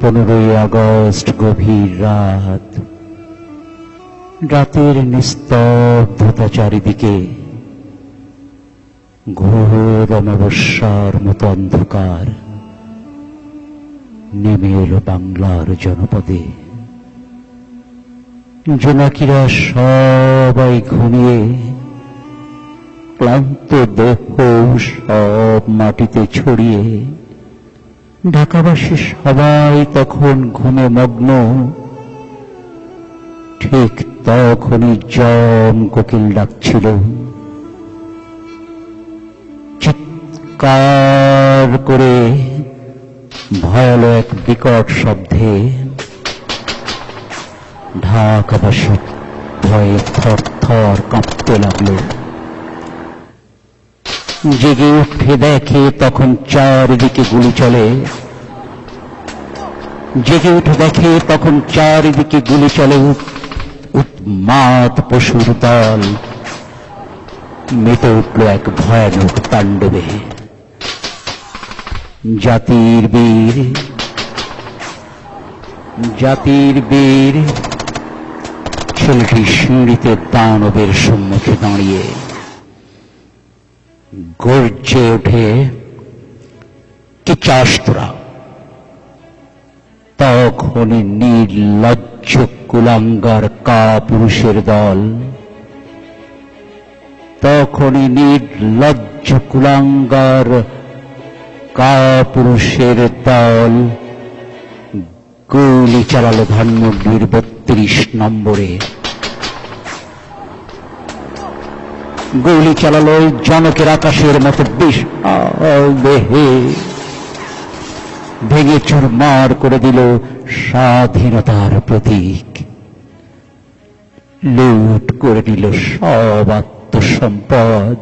পনেরোই আগস্ট গভীর রাত। রাতের নিস্তব্ধতা চারিদিকে ঘোর অমাবস্যার মতো অন্ধকার। নেমে এলো বাংলার জনপদে। জোনাকিরা সবাই ঘুমিয়ে ক্লান্ত দেহ সব মাটিতে ছড়িয়ে ঢাকাবাসী সবাই তখন ঘুমে মগ্ন। ঠিক তখনই জম কোকিল ডাকছিল। চিৎকার করে ভয়াল এক বিকট শব্দে ঢাকাবাসী ভয়ে থর থর কাঁপতে লাগল। জেগে উঠে দেখে তখন চারিদিকে গুলি চলে। জেগে উঠে দেখে তখন চারিদিকে গুলি চলে উৎ- উন্মাদ পশুর দল। মেতে উঠল এক ভয়ানক তাণ্ডবে। জাতির বীর জাতির বীর, ছেলেটি সিঁড়িতে দানবের সম্মুখে দাঁড়িয়ে। গর্জে ওঠে কি চাস তোরা তখনই নির্লজ্জ কুলাঙ্গার কা পুরুষের দল। তখনই নির্লজ্জ কুলাঙ্গার কা পুরুষের দল। গুলি চালালো ধানমন্ডির বত্রিশ নম্বরে। গুলি চালালো জনকের আকাশের মতো বিশাল দেহে ভেঙে চুরমার করে দিল স্বাধীনতার প্রতীক। লুট করে নিল সব আত্মসম্পদ।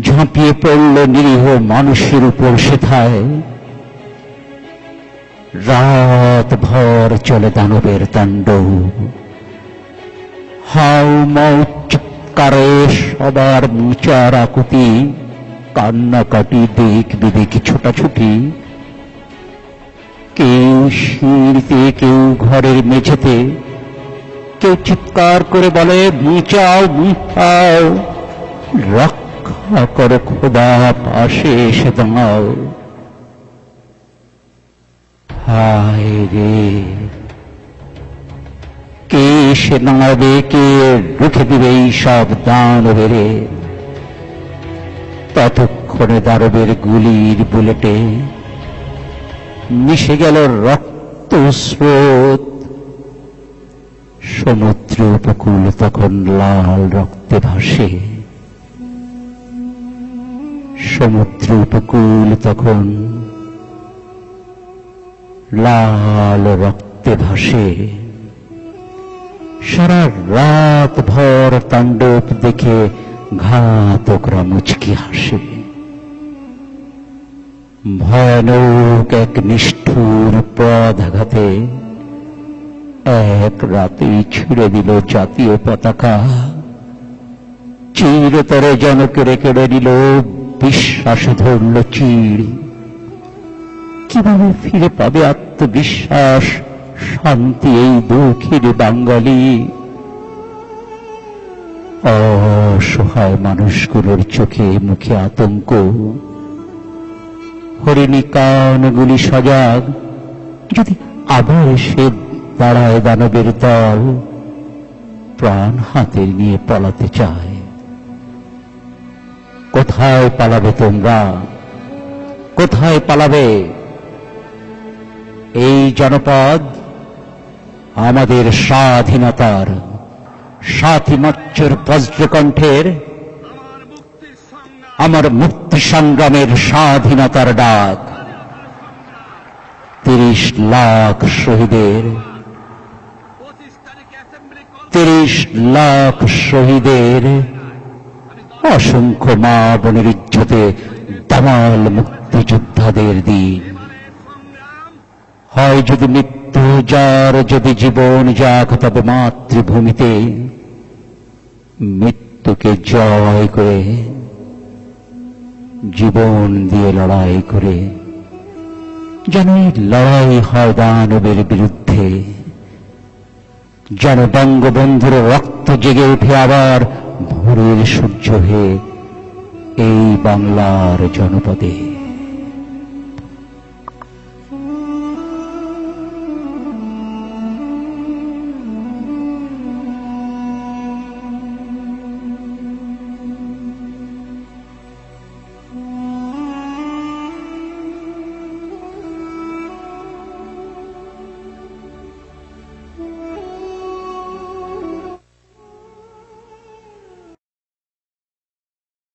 ঝাঁপিয়ে পড়ল নিরীহ মানুষের উপর সেথায়। রাত ভর চলে দানবের তাণ্ডব। হাউ মাউ চিৎকারে সবার মুচার আকুতি কান্নাকাটি দিক বিদিক ছোটাছুটি। কেউ সিঁড়িতে, কেউ ঘরের মেঝেতে, কেউ চিৎকার করে বলে, মুচাও মুচাও, রক্ষা করো খোদা, পাশে এসে দাঁড়াও। হায় রে! কে সে দাঁড়াবে কে রুখে দিবে এই সব দানবেরে ততক্ষণে দানবের গুলির বুলেটে মিশে গেল রক্ত স্রোত। সমুদ্র উপকূল তখন লাল রক্তে ভাসে। সমুদ্র উপকূল তখন লাল রক্তে ভাসে। সারা রাত ভর তাণ্ডব দেখে ঘাতকরা মুচকি হাসে? ভয়ানক এক নিষ্ঠুর পদাঘাতে এক রাতেই ছিঁড়ে দিল জাতীয় পতাকা। চিরতরে জনকেরে কেড়ে নিল বিশ্বাসে ধরল চিড়। কীভাবে ফিরে পাবে আত্মবিশ্বাস? শান্তি এই দুঃখীর বাঙালি। অসহায় মানুষগুলোর চোখে মুখে আতঙ্ক। হরিণী কানগুলি সজাগ। যদি আবার সে দাঁড়ায় দানবের দল, প্রাণ হাতে নিয়ে পালাতে চায়। কোথায় পালাবে তোমরা? কোথায় পালাবে? এই জনপদ আমাদের স্বাধীনতার সাথীমাচ্যর বজ্রকণ্ঠের আমার মুক্তি সংগ্রামের স্বাধীনতার ডাক, তিরিশ লাখ শহীদের, তিরিশ লাখ শহীদের, অসংখ্য মা বোনের ইজ্জতে দামাল মুক্তিযোদ্ধাদের দিন। হয় যদি মৃত্যু যার যদি জীবন যাক তবে মাতৃভূমিতে মৃত্যুকে জয় করে, জীবন দিয়ে লড়াই করে, যেন লড়াই হয় দানবের বিরুদ্ধে, যেন বঙ্গবন্ধুর রক্ত জেগে উঠে আবার ভোরের সূর্য হয়ে এই বাংলার জনপদে।